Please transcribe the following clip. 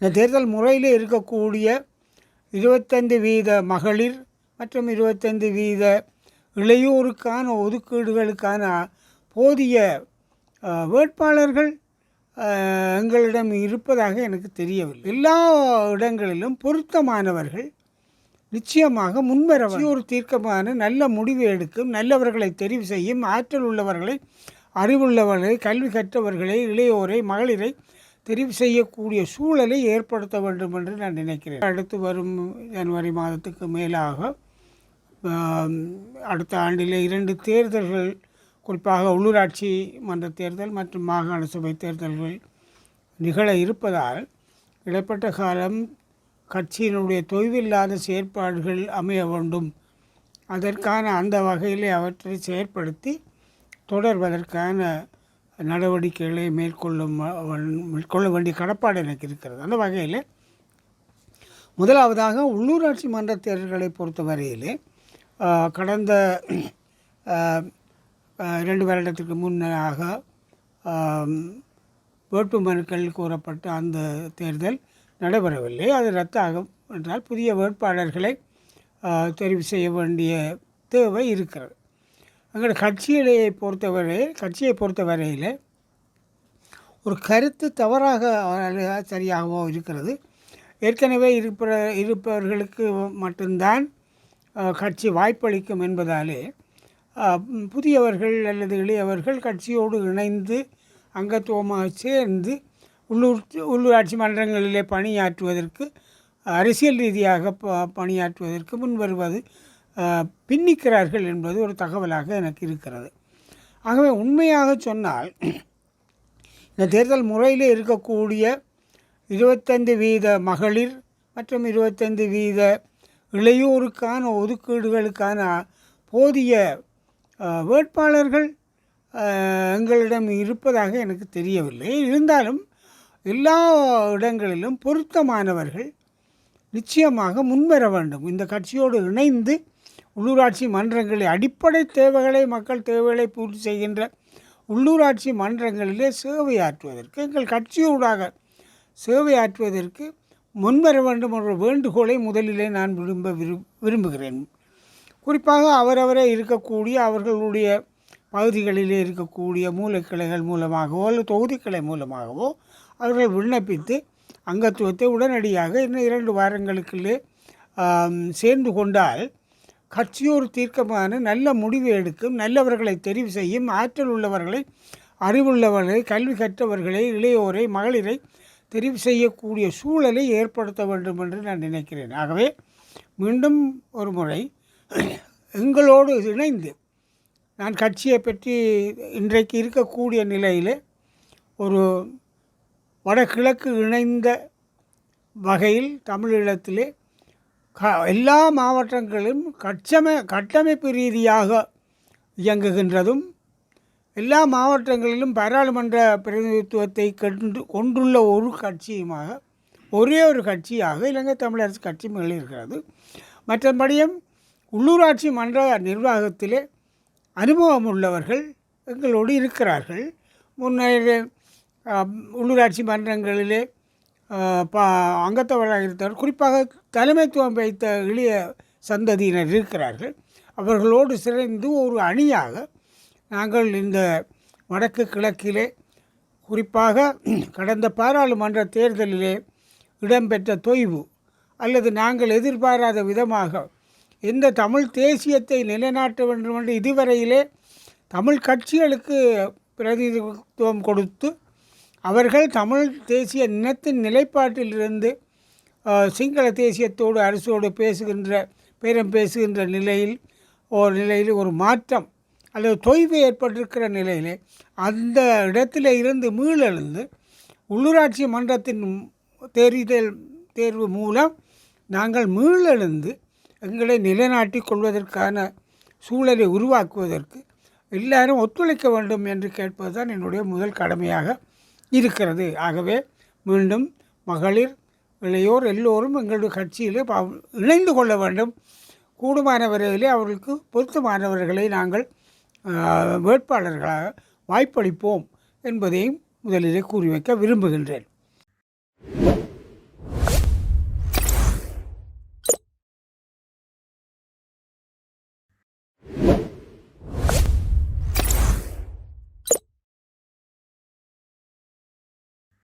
இந்த தேர்தல் முறையில் இருக்கக்கூடிய இருபத்தைந்து வீத மகளிர் மற்றும் இருபத்தைந்து வீத இளையோருக்கான ஒதுக்கீடுகளுக்கான போதிய வேட்பாளர்கள் எங்களிடம் இருப்பதாக எனக்கு தெரியவில்லை. எல்லா இடங்களிலும் பொருத்தமானவர்கள் நிச்சயமாக முன்வர ஒரு தீர்க்கமான நல்ல முடிவு எடுக்கும் நல்லவர்களை தெரிவு செய்யும் ஆற்றல் உள்ளவர்களை அறிவுள்ளவர்களை கல்வி கற்றவர்களை இளையோரை மகளிரை தெரிவு செய்யக்கூடிய சூழலை ஏற்படுத்த வேண்டும் என்று நான் நினைக்கிறேன். அடுத்து வரும் ஜனவரி மாதத்துக்கு மேலாக அடுத்த ஆண்டில் இரண்டு தேர்தல்கள் குறிப்பாக உள்ளூராட்சி மன்ற தேர்தல் மற்றும் மாகாண சபை தேர்தல்கள் நிகழ இருப்பதால் இடைப்பட்ட காலம் கட்சியினுடைய தொய்வில்லாத செயற்பாடுகள் அமைய வேண்டும். அதற்கான அந்த வகையில் அவற்றை செயற்படுத்தி தொடர்வதற்கான நடவடிக்கைகளை மேற்கொள்ளும் மேற்கொள்ள வேண்டிய கடப்பாடு எனக்கு இருக்கிறது. அந்த வகையில் முதலாவதாக உள்ளூராட்சி மன்ற தேர்தல்களை பொறுத்தவரையிலே கடந்த ரெண்டு இரண்டு வருடத்திற்கு முன்னதாக வேட்பு மனுக்கள் கூறப்பட்ட அந்த தேர்தல் நடைபெறவில்லை. அது ரத்தாகும் என்றால் புதிய வேட்பாளர்களை தெரிவு செய்ய வேண்டிய தேவை இருக்கிறது. எங்கள் கட்சிகளை பொறுத்தவரை கட்சியை பொறுத்தவரையில் ஒரு கருத்து தவறாக சரியாகவோ இருக்கிறது. ஏற்கனவே இருப்ப இருப்பவர்களுக்கு மட்டும்தான் கட்சி வாய்ப்பளிக்கும் என்பதாலே புதியவர்கள் அல்லது இளையவர்கள் கட்சியோடு இணைந்து அங்கத்துவமாக சேர்ந்து உள்ளூர் உள்ளூராட்சி மன்றங்களிலே பணியாற்றுவதற்கு அரசியல் ரீதியாக ப பணியாற்றுவதற்கு முன்வருவது பின்னிக்கிறார்கள் என்பது ஒரு தகவலாக எனக்கு இருக்கிறது. ஆகவே உண்மையாக சொன்னால் இந்த தேர்தல் முறையில் இருக்கக்கூடிய இருபத்தைந்து வீத மகளிர் மற்றும் இருபத்தைந்து வீத இளையோருக்கான ஒதுக்கீடுகளுக்கான போதிய வேட்பாளர்கள் எங்களிடம் இருப்பதாக எனக்கு தெரியவில்லை. இருந்தாலும் எல்லா இடங்களிலும் பொருத்தமானவர்கள் நிச்சயமாக முன்வர வேண்டும். இந்த கட்சியோடு இணைந்து உள்ளூராட்சி மன்றங்களில் அடிப்படை தேவைகளை மக்கள் தேவைகளை பூர்த்தி செய்கின்ற உள்ளூராட்சி மன்றங்களிலே சேவையாற்றுவதற்கு எங்கள் கட்சியூடாக சேவையாற்றுவதற்கு முன்வர வேண்டும் என்ற வேண்டுகோளை முதலிலே நான் விரும்ப விரும்புகிறேன். குறிப்பாக அவரவரே இருக்கக்கூடிய அவர்களுடைய பகுதிகளிலே இருக்கக்கூடிய மூலக்கிளைகள் மூலமாகவோ அல்லது தொகுதிக்கிளை மூலமாகவோ அவர்கள் விண்ணப்பித்து அங்கத்துவத்தை உடனடியாக இன்னும் இரண்டு வாரங்களுக்குள்ளே சேர்ந்து கொண்டால் கட்சியோர் தீர்க்கமான நல்ல முடிவு எடுக்கும் நல்லவர்களை தெரிவு செய்யும் ஆற்றல் உள்ளவர்களை அறிவுள்ளவர்களை கல்வி கற்றவர்களை இளையோரை மகளிரை தெரிவு செய்யக்கூடிய சூழலை ஏற்படுத்த வேண்டும் என்று நான் நினைக்கிறேன். ஆகவே மீண்டும் ஒரு முறை எங்களோடு இணைந்து நான் கட்சியை பற்றி இன்றைக்கு இருக்கக்கூடிய நிலையில் ஒரு வடகிழக்கு இணைந்த வகையில் தமிழீழத்திலே க எல்லா மாவட்டங்களும் கட்சம கட்டமைப்பு ரீதியாக இயங்குகின்றதும் எல்லா மாவட்டங்களிலும் பாராளுமன்ற பிரதிநிதித்துவத்தை கண்டு கொண்டுள்ள ஒரு கட்சியுமாக ஒரே ஒரு கட்சியாக இலங்கை தமிழரசு கட்சி இருக்கிறது மற்றபடியும் உள்ளூராட்சி மன்ற நிர்வாகத்திலே அனுபவம் உள்ளவர்கள் எங்களோடு இருக்கிறார்கள். முன்னே உள்ளூராட்சி மன்றங்களிலே அங்கத்தவராக இருந்தவர் குறிப்பாக தலைமைத்துவம் வைத்த இளைய சந்ததியினர் இருக்கிறார்கள். அவர்களோடு சிறந்து ஒரு அணியாக நாங்கள் இந்த வடக்கு கிழக்கிலே குறிப்பாக கடந்த பாராளுமன்ற தேர்தலிலே இடம்பெற்ற தொய்வு அல்லது நாங்கள் எதிர்பாராத விதமாக இந்த தமிழ் தேசியத்தை நிலைநாட்ட வேண்டும் என்று இதுவரையிலே தமிழ் கட்சிகளுக்கு பிரதிநிதித்துவம் கொடுத்து அவர்கள் தமிழ் தேசிய இனத்தின் நிலைப்பாட்டிலிருந்து சிங்கள தேசியத்தோடு அரசோடு பேசுகின்ற பேரம் பேசுகின்ற நிலையில் ஒரு நிலையில் ஒரு மாற்றம் அல்லது தொய்வு ஏற்பட்டிருக்கிற நிலையிலே அந்த இடத்துல இருந்து மீளெழுந்து உள்ளூராட்சி மன்றத்தின் தேர்தல் தேர்வு மூலம் நாங்கள் மீளெழுந்து எங்களை நிலைநாட்டி கொள்வதற்கான சூழலை உருவாக்குவதற்கு எல்லாரும் ஒத்துழைக்க வேண்டும் என்று கேட்பது தான் என்னுடைய முதல் கடமையாக இருக்கிறது. ஆகவே மீண்டும் மகளிர் இளையோர் எல்லோரும் எங்களுடைய கட்சியிலே இணைந்து கொள்ள வேண்டும். கூடுமான வரையிலே அவர்களுக்கு பொருத்தமானவர்களை நாங்கள் வேட்பாளர்களாக வாய்ப்பளிப்போம் என்பதையும் முதலிலே கூறி வைக்க விரும்புகின்றேன்.